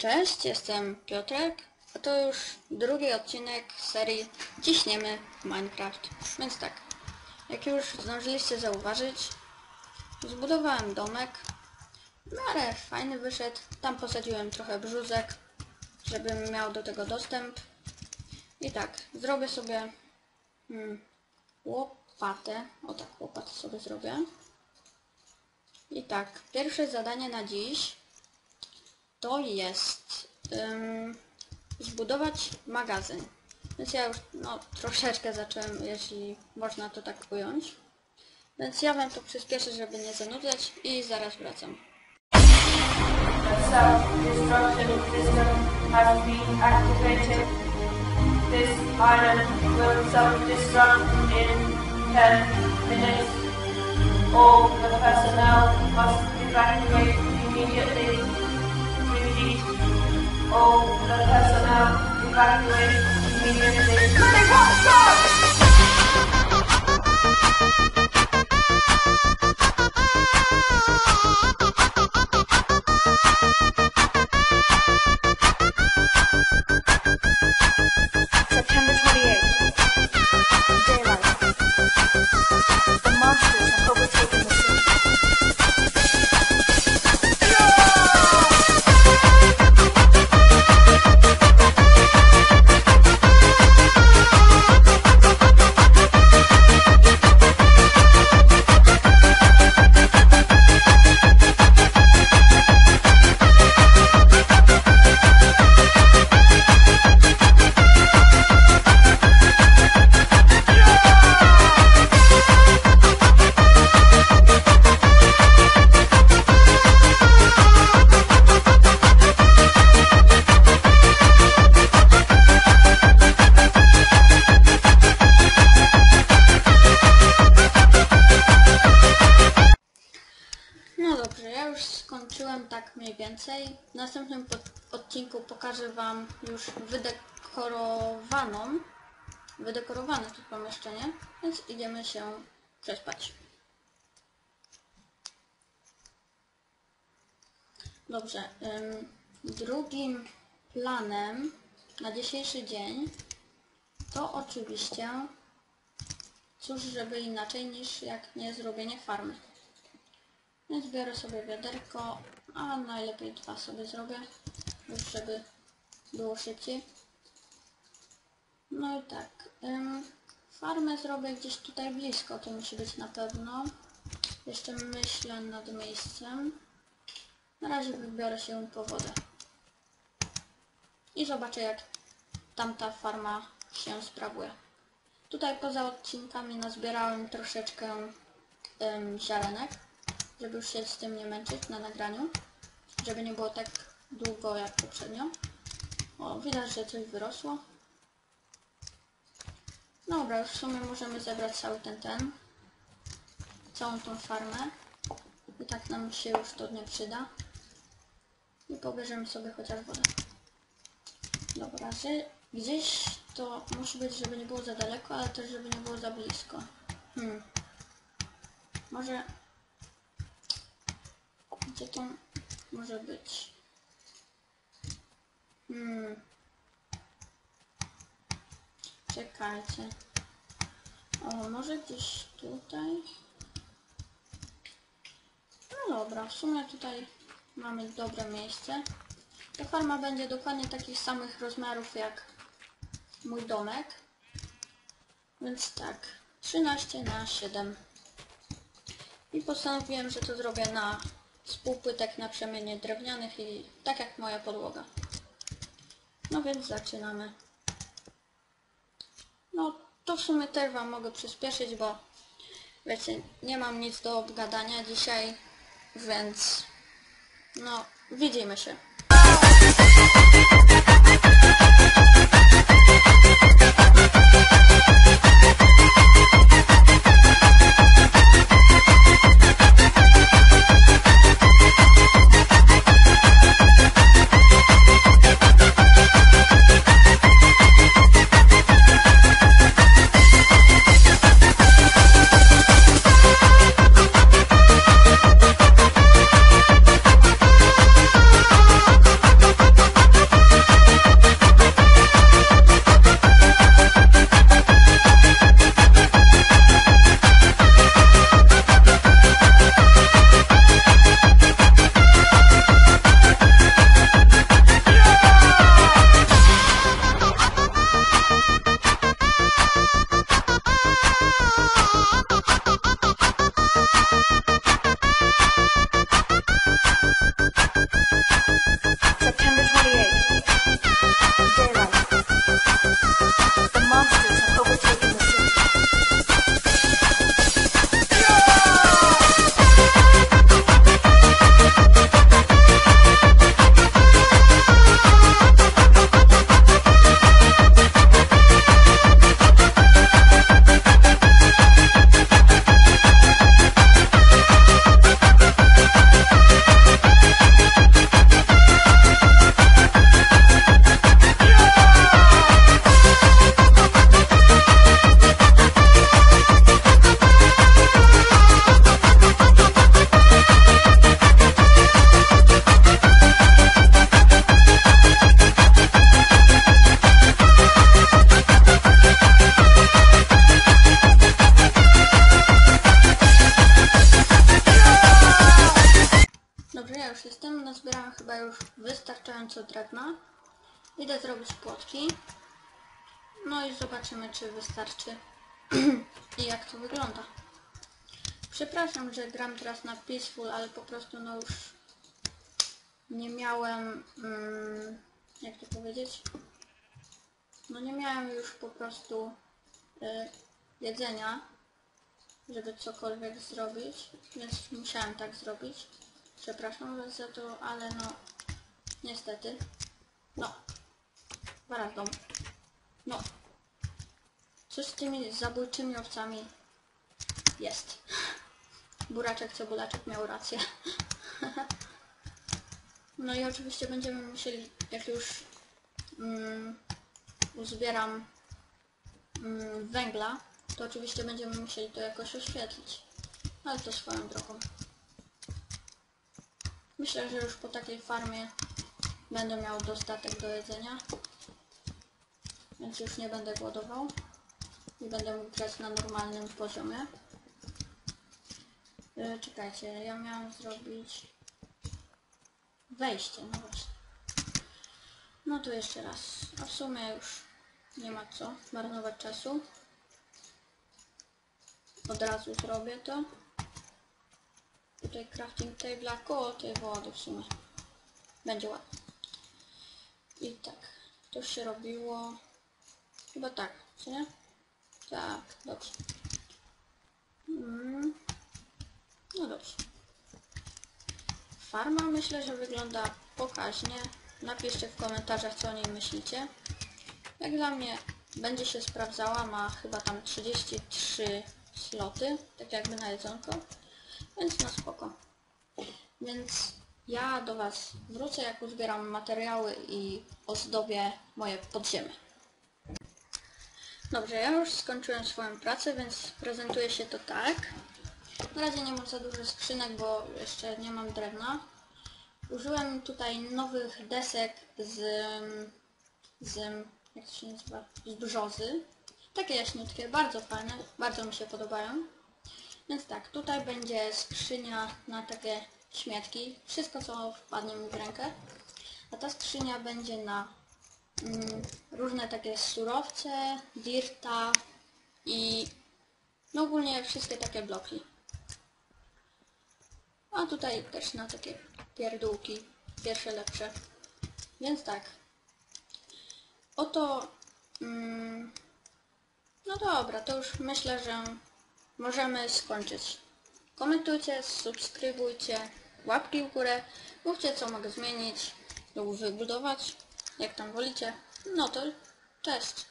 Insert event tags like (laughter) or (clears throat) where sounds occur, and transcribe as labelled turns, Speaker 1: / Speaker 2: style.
Speaker 1: Cześć, jestem Piotrek, a to już drugi odcinek serii Ciśniemy Minecraft. Więc tak, jak już zdążyliście zauważyć, zbudowałem domek, no ale fajny wyszedł, tam posadziłem trochę brzuzek, żebym miał do tego dostęp. I tak, zrobię sobie hmm, łopatę, o tak, łopatę sobie zrobię. I tak, pierwsze zadanie na dziś to jest ym, zbudować magazyn. Więc ja już no, troszeczkę zacząłem, jeśli można to tak ująć. Więc ja wam to przyspieszę, żeby nie zanudzać i zaraz wracam.
Speaker 2: The self-destruction system has been activated. This island will self-destruct in 10 minutes. All the personnel must evacuate immediately. Repeat. All the personnel evacuate immediately.
Speaker 3: September
Speaker 1: tak mniej więcej. W następnym odcinku pokażę wam już wydekorowaną, wydekorowane to pomieszczenie, więc idziemy się przespać. Dobrze, ym, drugim planem na dzisiejszy dzień to oczywiście cóż, żeby inaczej niż jak nie zrobienie farmy. Więc biorę sobie wiaderko, a najlepiej dwa sobie zrobię, żeby było szybciej. No i tak, ym, farmę zrobię gdzieś tutaj blisko, to musi być na pewno. Jeszcze myślę nad miejscem. Na razie wybiorę się po wodę. I zobaczę jak tamta farma się sprawuje. Tutaj poza odcinkami nazbierałem troszeczkę ym, ziarenek żeby już się z tym nie męczyć na nagraniu, żeby nie było tak długo jak poprzednio. O, widać, że coś wyrosło. Dobra, już w sumie możemy zebrać cały ten ten, całą tą farmę. I tak nam się już to nie przyda. I pobierzemy sobie chociaż wodę. Dobra, że gdzieś to musi być, żeby nie było za daleko, ale też żeby nie było za blisko. Hmm. Może to może być? Hmm. Czekajcie. O, może gdzieś tutaj? No dobra, w sumie tutaj mamy dobre miejsce. Ta farma będzie dokładnie takich samych rozmiarów jak mój domek. Więc tak, 13 na 7. I postanowiłem, że to zrobię na z półpłytek na przemianie drewnianych i tak jak moja podłoga. No więc zaczynamy. No to w sumie też wam mogę przyspieszyć, bo wiecie, nie mam nic do obgadania dzisiaj, więc no widzimy się. Idę zrobić płotki. No i zobaczymy, czy wystarczy (clears throat) i jak to wygląda. Przepraszam, że gram teraz na Peaceful, ale po prostu no już nie miałem, mm, jak to powiedzieć, no nie miałem już po prostu y, jedzenia, żeby cokolwiek zrobić, więc musiałem tak zrobić. Przepraszam za to, ale no niestety, no, zaraz dom. No, coś z tymi zabójczymi owcami jest. Buraczek co bulaczek miał rację. (laughs) No i oczywiście będziemy musieli, jak już mm, uzbieram mm, węgla, to oczywiście będziemy musieli to jakoś oświetlić. Ale to swoją drogą. Myślę, że już po takiej farmie będę miał dostatek do jedzenia. Więc już nie będę głodował. I będę mógł grać na normalnym poziomie. Yy, czekajcie, ja miałam zrobić wejście, no właśnie. No to jeszcze raz. A w sumie już nie ma co marnować czasu. Od razu zrobię to. Tutaj crafting table koło tej wody w sumie. Będzie ładnie. I tak. To się robiło. Chyba tak, co nie? Tak, dobrze. Mm. No dobrze. Farma myślę, że wygląda pokaźnie. Napiszcie w komentarzach, co o niej myślicie. Jak dla mnie będzie się sprawdzała, ma chyba tam 33 sloty, tak jakby na jedzonko, więc no spoko. Więc ja do Was wrócę, jak uzbieram materiały i ozdobię moje podziemie. Dobrze, ja już skończyłem swoją pracę, więc prezentuje się to tak. Na razie nie mam za dużo skrzynek, bo jeszcze nie mam drewna. Użyłem tutaj nowych desek z, z jak to się nazywa, z brzozy. Takie jaśniutkie, bardzo fajne, bardzo mi się podobają. Więc tak, tutaj będzie skrzynia na takie śmietki, wszystko co wpadnie mi w rękę. A ta skrzynia będzie na różne takie surowce, dirta i no ogólnie wszystkie takie bloki. A tutaj też na takie pierdółki, pierwsze lepsze. Więc tak. Oto... Mm, no dobra, to już myślę, że możemy skończyć. Komentujcie, subskrybujcie, łapki w górę, mówcie co mogę zmienić lub wybudować, jak tam wolicie. No to cześć.